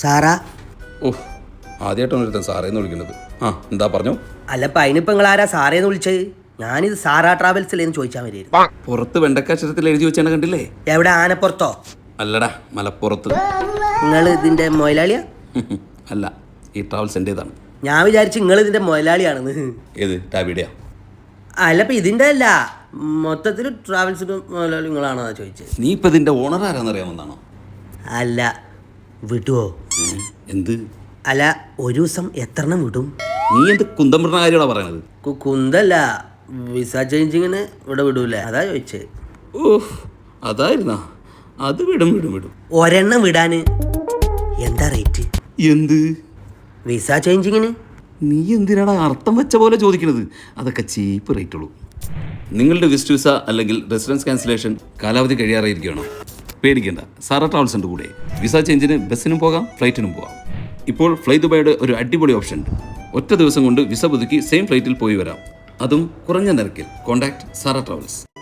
Sarah? ഓ ആദ്യമായിട്ടാണ് ഒരുത്തൻ സാറേന്ന് വിളിക്കുന്നത്. ആ എന്താ പറഞ്ഞു? അല്ല ഇപ്പം അതിനിപ്പോൾ നിങ്ങൾ ആരാ സാറേന്ന് വിളിച്ചത്? ഞാനിത് സാറാ ട്രാവൽസിലേന്ന് ചോദിച്ചാൽ മതിയായിരുന്നു. പുറത്ത് വെണ്ടക്കാക്ഷരത്തിൽ എഴുതി വെച്ചാണ് കണ്ടില്ലേ? എവിടെ? ആനപ്പുറത്തോ? അല്ലടാ മലപ്പുറത്ത്. നിങ്ങൾ ഇതിന്റെ മുതലാളിയാ അല്ല ഈ ട്രാവൽസ് എന്റേതാണ്. ഞാൻ വിചാരിച്ചു നിങ്ങൾ ഇതിന്റെ മുതലാളിയാണെന്ന് ഏത്? ടാബിയുടെയാ അല്ല ഇപ്പം ഇതിന്റെ അല്ല. മൊത്തത്തിൽ ട്രാവൽസിന്റെ മുതലാളി നിങ്ങളാണോ ചോദിച്ചത്. നീ ഇപ്പൊ ഇതിന്റെ ഓണർ ആരാന്നറിയാമെന്നാണോ അല്ല വിടുവോ? ഉം, എന്ത്? അല്ല ഒരു ദിവസം എത്രണ്ണം വിടും? നീ എന്ത് കുന്തമൃണ കാര്യമാണ് പറയണത്? കു- കുന്തല്ല വിസ ചേഞ്ചിങ്ങിന് ഇവിടെ വിടൂലേ? അതാ ചോദിച്ചത് ഓഹ് അതായിരുന്നാ. അത് വിടും വിടും വിടും. ഒരെണ്ണം വിടാന്. എന്താ റേറ്റ്? എന്ത്? വിസ ചേഞ്ചിങ്ങിന്? നീ എന്തിനാണ് അർത്ഥം വെച്ച പോലെ ചോദിക്കുന്നത് അതൊക്കെ ചീപ്പ് റേറ്റ് ഉള്ളൂ നിങ്ങളുടെ വിസ്റ്റ് വിസ അല്ലെങ്കിൽ റെസിഡൻസ് ക്യാൻസലേഷൻ കാലാവധി കഴിയാറായിരിക്കുകയാണോ? പേടിക്കേണ്ട. സാറ ട്രാവൽസിന്റെ കൂടെ. വിസ ചേഞ്ചിന് ബസ്സിനും പോകാം ഫ്ലൈറ്റിനും പോകാം. ഇപ്പോൾ ഫ്ലൈ ദുബായുടെ ഒരു അടിപൊളി ഓപ്ഷൻ ഉണ്ട്. ഒറ്റ ദിവസം കൊണ്ട് വിസ പുതുക്കി സെയിം ഫ്ലൈറ്റിൽ പോയി വരാം. അതും കുറഞ്ഞ നിരക്കിൽ. Contact Sara travels.